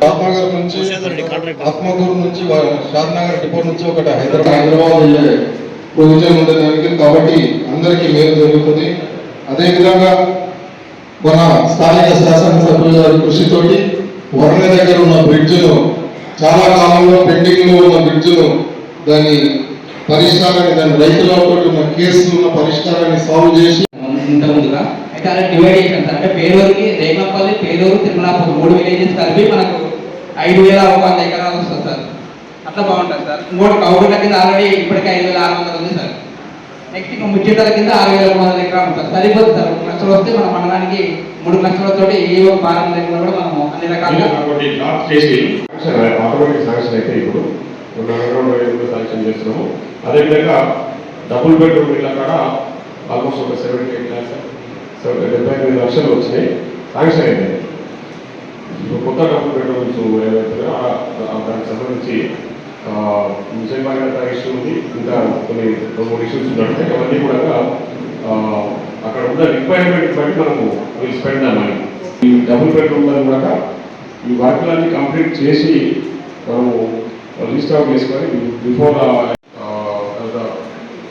షాద్నగర్ నుంచి ఆత్మకూరు నుంచి వా- షాద్నగర్ డిపో నుంచి ఒకటి హైదరాబాద్ హైదరాబాద్ వెళ్ళే ప్రొవిజన్ ఉంది కాబట్టి అందరికీ మేలు జరుగుతుంది. అదేవిధంగా మన స్థానిక శాసనసభ్యుల గారి కృషితోటి వరణ దగ్గర ఉన్న బ్రిడ్జ్ను చాలా కాలంలో పెండింగ్లో ఉన్న బ్రిడ్జ్ను దాని పరిష్కారాన్ని దాని రైతులతో ఉన్న కేసులు ఉన్న పరిష్కారాన్ని సాల్వ్ చేసి ముందుగా అయితే అలా డివైడ్ చేసాం సార్. అంటే పేరూరుకి రేగంపల్లి పేరూరు తిరుమలాపూర్ మూడు విలేజెస్ కలిపి మనకు ఐదు వేల ఒక వంద ఎకరాలు వస్తుంది సార్. అట్లా బాగుంటుంది సార్. ఇంకోటి కౌగుల కింద ఆల్రెడీ ఇప్పటికే ఐదు వేల ఆరు వందలు ఉంది సార్. నెక్స్ట్ ఇంకా ముచ్చటల కింద ఆరు వేల మూడు వందల ఎకరాలు ఉంటుంది. సరిపోతుంది సార్. మూడు లక్షలు వస్తే మన మండలానికి మూడు లక్షలతో ఏ ఒక లేకుండా కూడా మనము అన్ని రకాలుగా చేసి ఆటోమేటిక్ శాంక్షన్ అయితే ఇప్పుడు శాంక్షన్ చేస్తున్నాము. అదేవిధంగా డబుల్ బెడ్రూమ్ ఇళ్ళ కాడ ఆల్మోస్ట్ ఒక సెవెంటీ ఎయిట్ ల్యాక్స్ డెబ్బై ఎనిమిది లక్షలు వచ్చినాయి. శాంక్షన్ అయింది. ఇప్పుడు కొత్త డబుల్ బెడ్రూమ్స్ ఏవైతే దానికి సంబంధించి ముసలిమాగత ఇష్యూ ఉంది. ఇంకా కొన్ని రెండు మూడు ఇష్యూస్ ఉంటాయి అవన్నీ కూడా అక్కడ ఉన్న రిక్వైర్మెంట్ బట్టి మనము విల్ స్పెండ్ మనీ ఈ డబుల్ బెడ్రూమ్ కూడా ఈ వర్క్లన్నీ కంప్లీట్ చేసి మనము లిస్ట్ అవుట్ చేసుకొని బిఫోర్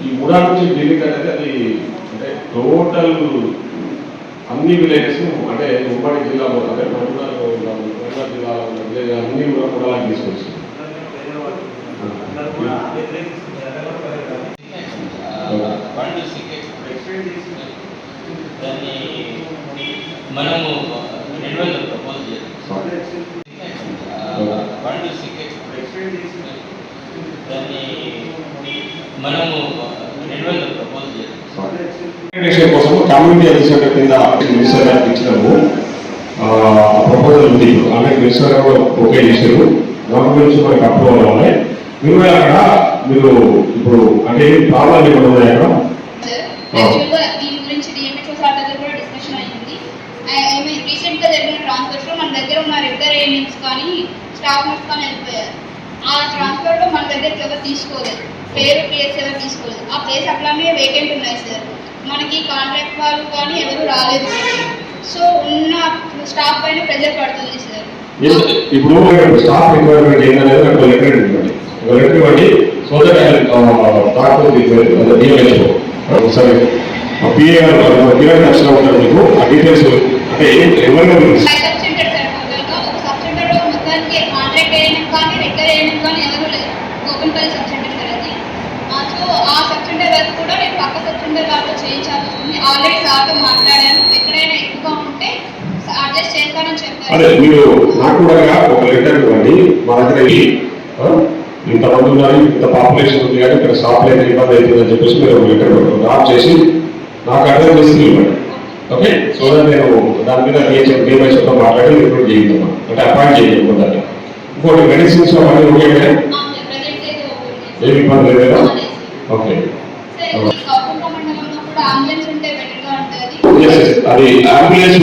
ఈ మూడా నుంచి ఢిల్లీకి అనేది అది అంటే టోటల్ అన్ని విలేజెస్ అంటే ఉమ్మడి జిల్లాలో అంటే మహబూబ్నగర్ ఉన్న జిల్లాలో ఉన్న విలేజ్ అన్ని కూడా కూడా తీసుకొచ్చి ఫండ్ దాన్ని మనము రెన్యువల్ ప్రపోజ్ దాన్ని మనము రెన్యువల్ ప్రపోజ్ కోసం కమ్యూనిటీ అధికారుల కింద మినిస్టర్ గారికి ఇచ్చినాము ప్రపోజల్ ఉంది ఆమె మినిస్టర్ గారు ఓకే చేశారు గవర్నమెంట్ నుంచి మనకి అప్రూవల్ అవ్వాలి మీరు అక్కడ మీరు ఇప్పుడు అంటే ప్రాబ్లం ఉన్నాయి అక్కడ? మీన్ దగ్గర ఉన్న రెగ్యులర్ కానీ స్టాఫ్ నర్స్ కానీ వెళ్ళిపోయారు. ఆ ట్రాన్స్ఫర్లో మన దగ్గరికి ఎవరు తీసుకోలేదు? పేరు ప్లేస్ ఎవరు తీసుకోలేదు? ఆ ప్లేస్ అట్లానే వేకెంట్ ఉన్నాయి సార్ మనకి కాంట్రాక్ట్ వాళ్ళు కానీ ఎవరు రాలేదు సో ఉన్న స్టాఫ్ పైన ప్రెజర్ పడుతుంది సార్ ఇప్పుడు స్టాఫ్ రిక్వైర్మెంట్ ఏంటనేది నాకు లెటర్ ఇవ్వండి ఒక లెటర్ ఇవ్వండి సో దట్ డాక్టర్ డిఎంహెచ్ఓ ఒకసారి పిఏ గారు పిఏ నచ్చిన ఉంటారు మీకు ఆ డీటెయిల్స్ అంటే ఎవరిని అది. సో మీరు నాకు కూడా ఒక లెటర్ ఇవ్వండి. మా దగ్గర ఇంతమంది ఉన్నారు ఇంత పాపులేషన్ ఉంది కానీ ఇక్కడ స్టాప్ లేదు ఇబ్బంది అవుతుందని చెప్పేసి మీరు ఒక లెటర్ డ్రాప్ చేసి నాకు అర్థం చేసి ఇవ్వండి. ఓకే సో నేను దాని మీద డిహెచ్ఎం చెప్తా మాట్లాడి రిక్రూట్ చేయించాను అంటే అపాయింట్ చేయకుండా ఇంకోటి మెడిసిన్స్ అవన్నీ ఓకే ఓకే ఏమి ఇబ్బంది లేదా ఓకే అది అంబులెన్స్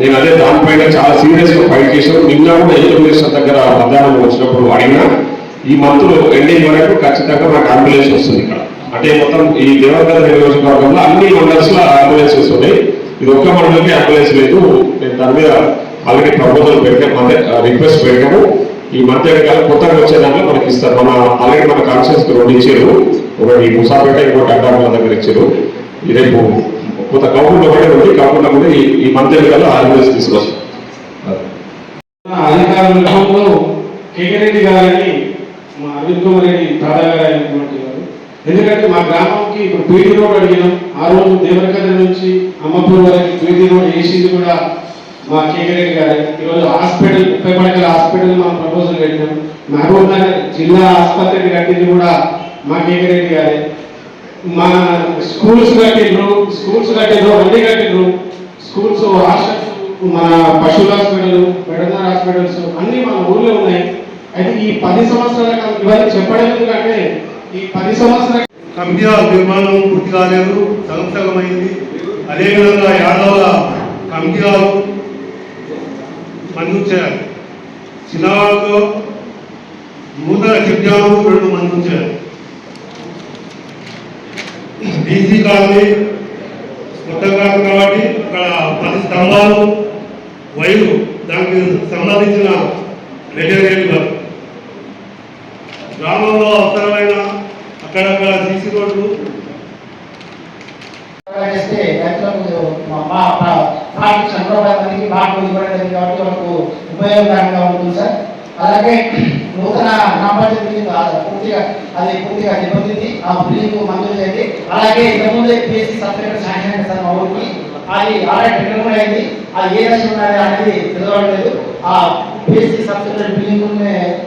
నేను అదే దానిపైన చాలా సీరియస్గా ఫైట్ చేశాను. నిన్న కూడా ఎయిర్ దగ్గర మధ్యాహ్నం వచ్చినప్పుడు అడిగినా ఈ మంత్ ఎండింగ్ వరకు ఖచ్చితంగా మనకు అంబులెన్స్ వస్తుంది ఇక్కడ. అంటే మొత్తం ఈ దేవగత నియోజకవర్గంలో అన్ని మండల్స్లో అంబులెన్సెస్ ఉన్నాయి ఇది ఒక్క మండలికి అంబులెన్స్ లేదు. నేను దాని మీద ఆల్రెడీ ప్రపోజల్ పెట్టాము రిక్వెస్ట్ పెట్టాము. ఈ మధ్య కొత్తగా వచ్చే దాంట్లో మనకి ఇస్తారు. మన ఆల్రెడీ మన కాన్షియస్ రెండు ఇచ్చారు. ఒకటి ముసాపేట ఇంకోటి అడ్డాపుల దగ్గర ఇచ్చారు. ఈ రేపు కొత్త కౌంట్లో కూడా ఉంది. కాకుండా కూడా ఈ ఈ మంత్ కల్లా ఆర్గనైజ్ తీసుకొస్తాం. అది. కేకిరెడ్డి గారిని మా అరవింద్ కుమార్ రెడ్డి తాదా గారు అయినటువంటి వారు. ఎందుకంటే మా గ్రామంకి ఇప్పుడు పీటీ రోడ్ అడిగినాం ఆ రోజు దేవరకద్ర నుంచి అమ్మపూర్ వరకు పీటీ రోడ్ వేసింది కూడా మా కేకిరెడ్డి గారు. ఈరోజు హాస్పిటల్ ముప్పై పడకల హాస్పిటల్ మా ప్రపోజల్ పెట్టినాం. మహబూబ్ నగర్ జిల్లా ఆసుపత్రికి కట్టింది కూడా మా కేకరెడ్డి గారే. మా స్కూల్స్ కట్టిండ్రు. స్కూల్స్ కట్టిండ్రు అన్ని కట్టిండ్రు. స్కూల్స్ హాస్టల్స్ మన పశువుల హాస్పిటల్ వెటర్నరీ హాస్పిటల్స్ అన్ని మన ఊర్లో ఉన్నాయి. అయితే ఈ పది సంవత్సరాల ఇవన్నీ చెప్పడం ఎందుకంటే ఈ పది సంవత్సరాల కమిటీ నిర్మాణం పూర్తి కాలేదు సగం అదేవిధంగా యాదవ కమిటీ మందించారు మంజూరు నూతన చిట్యాలు రెండు మందించారు బీసీ కాలనీ మొత్తం కాదు కాబట్టి అక్కడ పది స్తంభాలు వైరు దానికి సంబంధించిన మెటీరియల్ గ్రామంలో అవసరమైన అక్కడక్కడ సీసీ రోడ్లు చేస్తే రైతులకు మా మా పార్టీ చంద్రబాబు మందికి బాగా ఇవ్వడం జరిగింది కాబట్టి వాళ్ళకు ఉపయోగకరంగా ఉంటుంది సార్. అలాగే నూతన నామపంచాయతీ బిల్డింగ్ పూర్తిగా అది పూర్తిగా నిబంధించి ఆ బిల్డింగ్ మంజూరు చేయండి. అలాగే ఇంతకుముందే పిఎస్సి సబ్సిడీ శాంక్షన్ అయింది సార్ మా ఊరికి. అది ఆల్రెడీ టెండర్ అయింది. అది ఏ దశ ఉన్నది అనేది తెలియడం లేదు. ఆ పిఎస్సి సబ్సిడీ బిల్డింగ్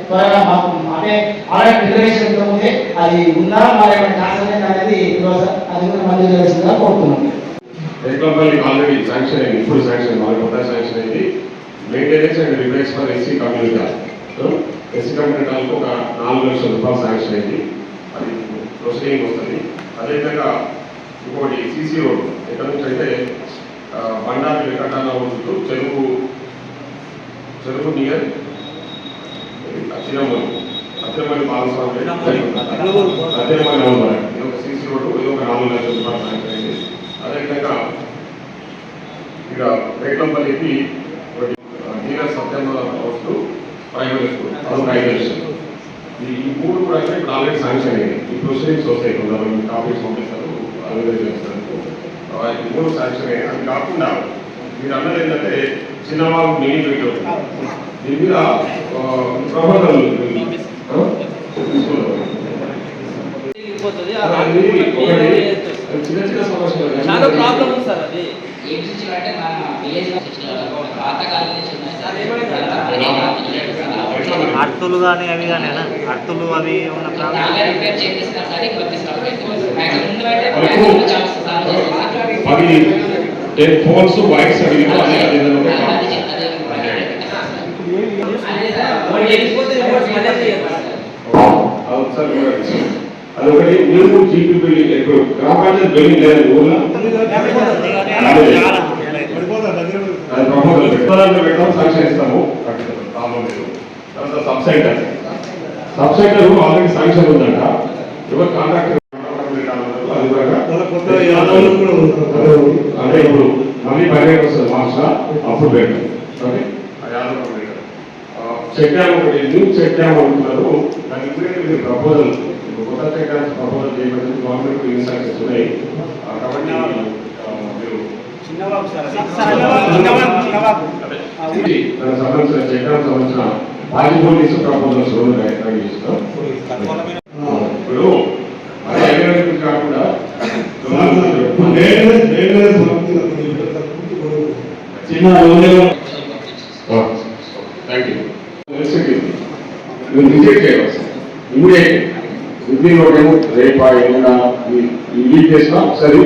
త్వరగా మాకు అంటే ఆల్రెడీ ప్రిపరేషన్ ఉంది. అది ఉందా మరి ఏమైనా క్యాన్సల్ అయింది అనేది తెలియదు అది కూడా మంజూరు చేయాల్సిందిగా కోరుతున్నాను రేట్లపల్లి ఆల్రెడీ శాంక్షన్ అయింది. ఇప్పుడు శాంక్షన్ మళ్ళీ కొత్త శాంక్షన్ అయింది. Maintenance and repairs for SC community SC community హాల్కి ఒక నాలుగు లక్షల రూపాయలు శాంక్షన్ అయింది. అది ప్రొసీడింగ్ వస్తుంది. అదేవిధంగా ఇంకోటి సీసీ రోడ్ ఎక్కడ నుంచి అయితే ఆ, బండారు వెంకటన్న వద్దు చెరువు చెరువు నియర్ అచ్చిరమ్మలు అచ్చిరమ్మలి బాలస్వామి అచ్చిరమ్మలి నవంబర్ ఇది ఒక సీసీ రోడ్డు ఇది ఒక నాలుగు లక్షల అయింది అదేవిధంగా ఇక రేట్లంపల్లికి ఒకటి Neeraj Satyamma house primary school అదొక ఐదు ఈ మూడు కూడా అయితే ఇప్పుడు ఆల్రెడీ శాంక్షన్ అయ్యాయి ఈ ప్రొసీడింగ్స్ వస్తాయి కొంతమంది కాపీస్ పంపిస్తారు అవి చేస్తారు. మూడు శాంక్షన్ అయ్యాయి అది కాకుండా మీరు అన్నది ఏంటంటే చిన్నవాళ్ళు మినీ వీడియో. దీని మీద ప్రపోజల్ అది ఒకటి చిన్న చిన్న సమస్యలు చాలా ప్రాబ్లం ఉంది సార్ అది. ఏం సిచ్యువేషన్ అంటే మన విలేజ్ పాతకాలం నుంచి ఉన్నాయి సార్ అర్తులు కానీ అవి కానీ అర్తులు అవి ఉన్న ప్రాబ్లం టెన్ ఫోన్స్ వైర్స్ అడిగి అదే. అదే అదొకటి మీరు జీపీ బిల్డింగ్ ఇప్పుడు గ్రామ పంచాయతీ బిల్డింగ్ లేదు ఊళ్ళో అది. ప్రపోజల్ పెట్టాలంటే పెట్టడం శాంక్షన్ ఇస్తాము తర్వాత sub centre sub centre already sanction ఉందంట. ఎవరు కాంట్రాక్టర్ అది కూడా అంటే ఇప్పుడు మళ్ళీ పర్యాటక వస్తుంది మార్చ అప్పుడు పెట్టాం ఓకే చెక్ డ్యామ్ ఒకటి న్యూ చెక్ డ్యామ్ అంటున్నారు దానికి ఇమీడియట్ ప్రపోజల్ కొత్త చెక్ ప్రపోజల్ గవర్నమెంట్ ఇన్స్ట్రక్షన్స్ ఉన్నాయి కాబట్టి మీరు సంబంధించిన చెక్ డ్యామ్ సంబంధించిన ప్రపోజల్స్ ఇప్పుడు అదే కాకుండా చిన్న రోజుల్లో థ్యాంక్ యూ మీరు విజిట్ చేయవచ్చు ఇమీడియట్ రివ్యూ ఒకటేమో రేపా ఏమైనా ఈ వీక్ చేసినా ఒకసారి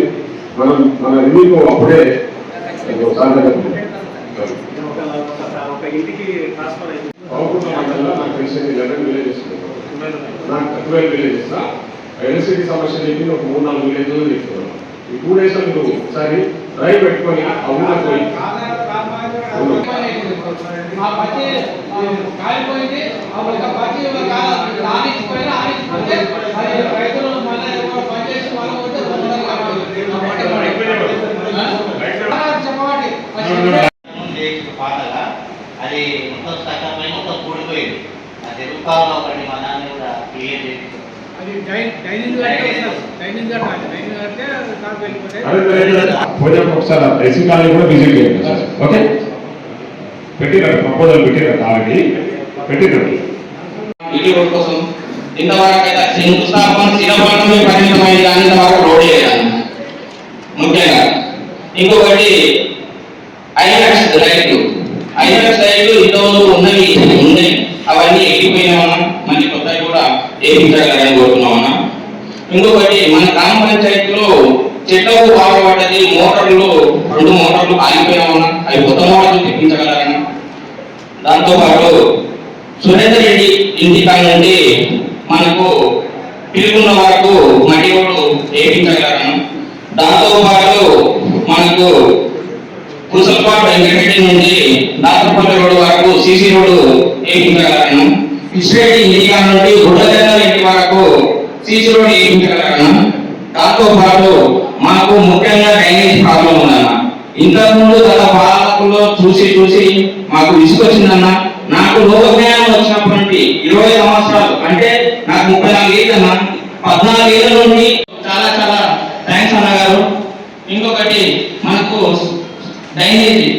మనం మన రివ్యూకు అప్పుడే ఎలక్ట్రిసిటీ సమస్య చెప్పి ఒక మూడు నాలుగు విలేజ్లు చెప్తున్నాను ఈ టూ డేస్ మీరు ఒకసారి డ్రైవ్ పెట్టుకొని ఊళ్ళో పోయి మా పచ్చి కాలిపోయింది. ఒక పచ్చి ఆడించిపోయినా ఆడించిపోతే మరి రైతులు మన పనిచేసి వాళ్ళు పోతే పాటగా అది మొత్తం సగం మొత్తం కూడిపోయింది. అది రూపాయలు ఒకటి మా నాన్న కూడా క్లియర్ అది ఒకసారి విజిట్ చేయండి ఓకే? పెట్టినారు ప్రపోజల్ పెట్టినారు ఆల్రెడీ పెట్టినారు ఇంటి కోసం ఇంతవరకు శంకుస్థాపన శిలపడమే పరిమితమైంది కానీ రోడ్ వేయాలి ముఖ్యంగా ఇంకొకటి ఐలాక్స్ లైట్లు ఐలాక్స్ లైట్లు ఇంతవరకు ఉన్నవి ఉన్నాయి. అవన్నీ ఎక్కిపోయినామన్నా మళ్ళీ కొత్త కూడా ఏపించగలని కోరుతున్నామన్నా. ఇంకొకటి మన గ్రామ పంచాయతీలో చెట్లకు బాగుపడ్డది మోటార్లు రెండు మోటార్లు ఆగిపోయినామన్నా అవి కొత్త మోటార్లు తెప్పించగలరన్నా దాంతో పాటు సురేందర్ రెడ్డి ఇంటి కాడ నుండి మనకు పిలుగున్న వరకు మట్టి మట్టి రోడ్డు దాంతో పాటు మనకు కుసలపాటు వెంకటరెడ్డి నుండి దాతపల్లి రోడ్డు వరకు సీసీ రోడ్డు వేయించగలను కృష్ణరెడ్డి ఇండికా నుండి గుడ్డదెల్ల ఇంటి వరకు సీసీ రోడ్డు వేయించగలను దాంతో పాటు మాకు ముఖ్యంగా డ్రైనేజ్ ప్రాబ్లం ఉందన్న. ఇంతకు ముందు చూసి చూసి మాకు విసుకొచ్చిందన్న నాకు లోకజ్ఞానం వచ్చినప్పటి ఇరవై సంవత్సరాలు అంటే నాకు ముప్పై నాలుగు ఏళ్ళన్నా పద్నాలుగు ఏళ్ళ నుండి చాలా చాలా థ్యాంక్స్ అన్నగారు ఇంకొకటి మనకు డైనేజీ.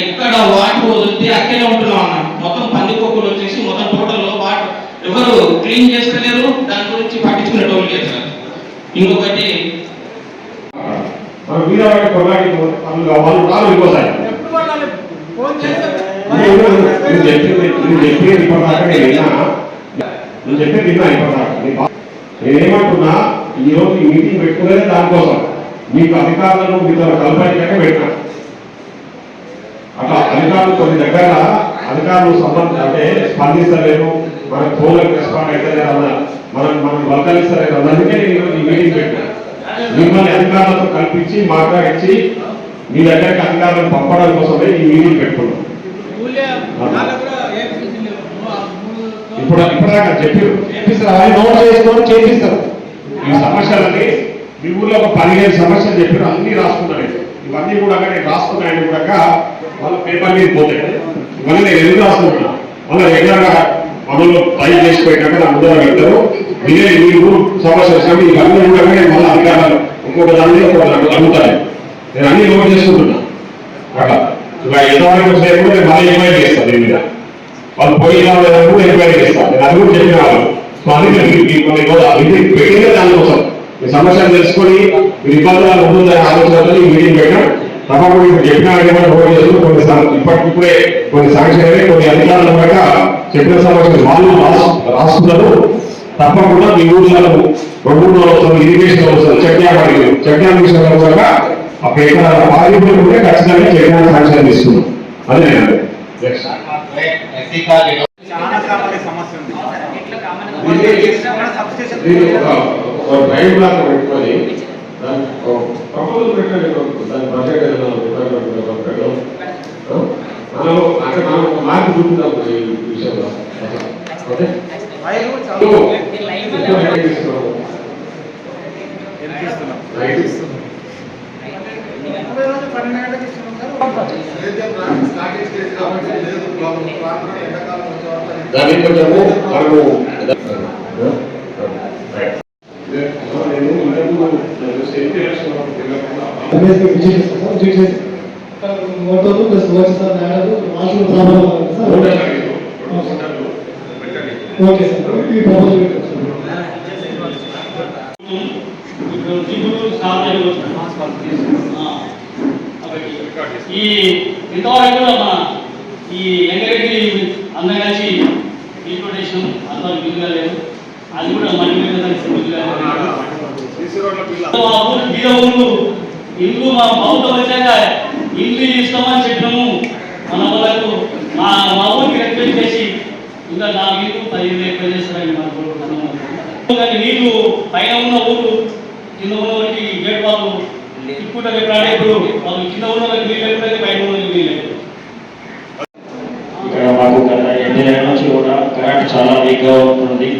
ఎక్కడ వాటర్ వదిలితే అక్కడే ఉంటున్నాం అన్న. మొత్తం పందికొక్కులు వచ్చేసి మొత్తం టోటల్లో వాటర్ ఎవరు క్లీన్ చేసుకోలేరు దాని గురించి పట్టించుకునేటోళ్ళు లేదు ఇంకొకటి మనం మీద వాటి పనులు వాళ్ళు రాదు ఇంకోసారి. నువ్వు నువ్వు చెప్పింది నువ్వు చెప్పే ఇప్పటిదాకా నేను విన్నా. నువ్వు చెప్పేది విన్నా ఇప్పటిదాకా. నేనేమంటున్నా ఈరోజు ఈ మీటింగ్ పెట్టుకునేది దానికోసం. మీకు అధికారులను మీతో కలపడానికే పెట్టినా. అట్లా అధికారులు కొన్ని దగ్గర అధికారులు సంబంధ అంటే స్పందిస్తలేరు. మనకు ఫోన్లకు రెస్పాండ్ అయితే మనం మనం వర్కలిస్తలేదు అందుకే నేను ఈ మీటింగ్ పెట్టినా. మిమ్మల్ని అధికారులతో కల్పించి మాట్లాడించి మీ దగ్గరికి అధికారులను పంపడం కోసమే ఈ మీటింగ్ పెట్టుకున్నాం. ఇప్పుడు ఇప్పటిదాకా చెప్పారు. చేపిస్తారు. అవన్నీ నోట్ చేసుకొని చేపిస్తారు. ఈ సమస్యలని మీ ఊర్లో ఒక పదిహేను సమస్యలు చెప్పారు అన్ని రాసుకున్నాను ఇవన్నీ కూడా నేను రాసుకున్నాయని కూడా వాళ్ళ పేపర్ మీద పోతాయి. ఇవన్నీ నేను ఎందుకు రాసుకుంటున్నా? మళ్ళీ రెగ్యులర్గా మనలో టైం చేసి పెట్టాక నా ముందర పెడతారు. మీరే మీ ఊరు సమస్య వచ్చినప్పుడు ఇవన్నీ కూడా నేను మళ్ళీ అధికారులు ఒక్కొక్క దాని మీద ఒక్కొక్క దాన్ని అడుగుతాను నేను అన్ని నోట్ చేసుకుంటున్నా. అట్లా. ఇక ఎంతవరకు వస్తే కూడా నేను మళ్ళీ ఎంక్వైరీ చేస్తాను దీని మీద. వాళ్ళు పోయినా లేదా కూడా ఎంక్వైరీ చేస్తాను నేను అది కూడా చెప్పిన వాళ్ళు. సో అందుకే మీకు కొన్ని కూడా ఇది పెట్టిందే దానికోసం. మీ సమస్యను తెలుసుకొని మీరు ఇబ్బందులు ఉంటుందని ఆలోచనతో ఈ మీటింగ్ పెట్టినా. తప్పకుండా ఇప్పుడు చెప్పిన ఏమైనా ఓట్ చేస్తూ కొన్ని ఇప్పటికిప్పుడే కొన్ని శాంక్షన్ అయినాయి కొన్ని అధికారులు బయట చెప్పిన సమస్యలు వాళ్ళు రాస్తున్నారు తప్పకుండా మీ ఊర్లలో రెండు మూడు వస్తుంది ఇరిగేషన్ వస్తుంది చెక్ డ్యామ్ అడిగారు చెక్ డ్యామ్ విషయంలో కూడా అక్కడ ఎక్కడ బాధితులు ఉంటే ఖచ్చితంగా శాంక్షన్ తీసుకున్నాం. అదే నేను ఒక ఒక డ్రైవ్ లాగా పెట్టుకొని దాన్ని ఒక ప్రపోజల్ పెట్టండి దాని బడ్జెట్ ఏదైనా పెట్టడం, పెట్టడం. ఆ? మనలో అంటే మనం ఒక మార్పు చూపుతాం ఈ విషయంలో ఓకే ఇప్పుడు ఇప్పుడు హెడ్ ఇస్తున్నాము. రైట్ ఇస్తున్నాం. దాన్ని కొంచెము మనము రైట్. నేను ఇంతకు సెల్ఫ్ ఎలక్షన్ మోటార్లు ప్లస్ ప్రాబ్లం ఓకే సార్ ఈ ప్రపోజల్ ఈ ఇంతవరకు కూడా మన ఈ ఎంగరెడ్డి అందరం కలిసి ఇంట్రొడక్షన్ అంతా బిల్లుగా లేదు అది కూడా మళ్ళీ బిల్లుగా మా ఇల్లు మా ప్రభుత్వం వచ్చాక ఇల్లు ఇస్తామని చెప్పినాము మన వాళ్ళకు మా మా ఊరికి రెక్వెస్ట్ చేసి ఇంకా నాలుగు ఇల్లు పదిహేను ఎక్కువ చేస్తారని మన కోరుకుంటున్నాము. కానీ నీళ్ళు పైన ఉన్న ఊరు కింద ఉన్న వారికి గేట్ వాళ్ళు ఇప్పుడు ఎప్పుడంటే ఇప్పుడు వాళ్ళు కింద ఉన్న వాళ్ళకి నీళ్ళు ఎప్పుడైతే పైన ఉన్న వాళ్ళకి నీళ్ళు ఎప్పుడు? ఇక్కడ మాకు గత నుంచి కూడా కరెంట్ చాలా వీక్గా ఉంటుంది.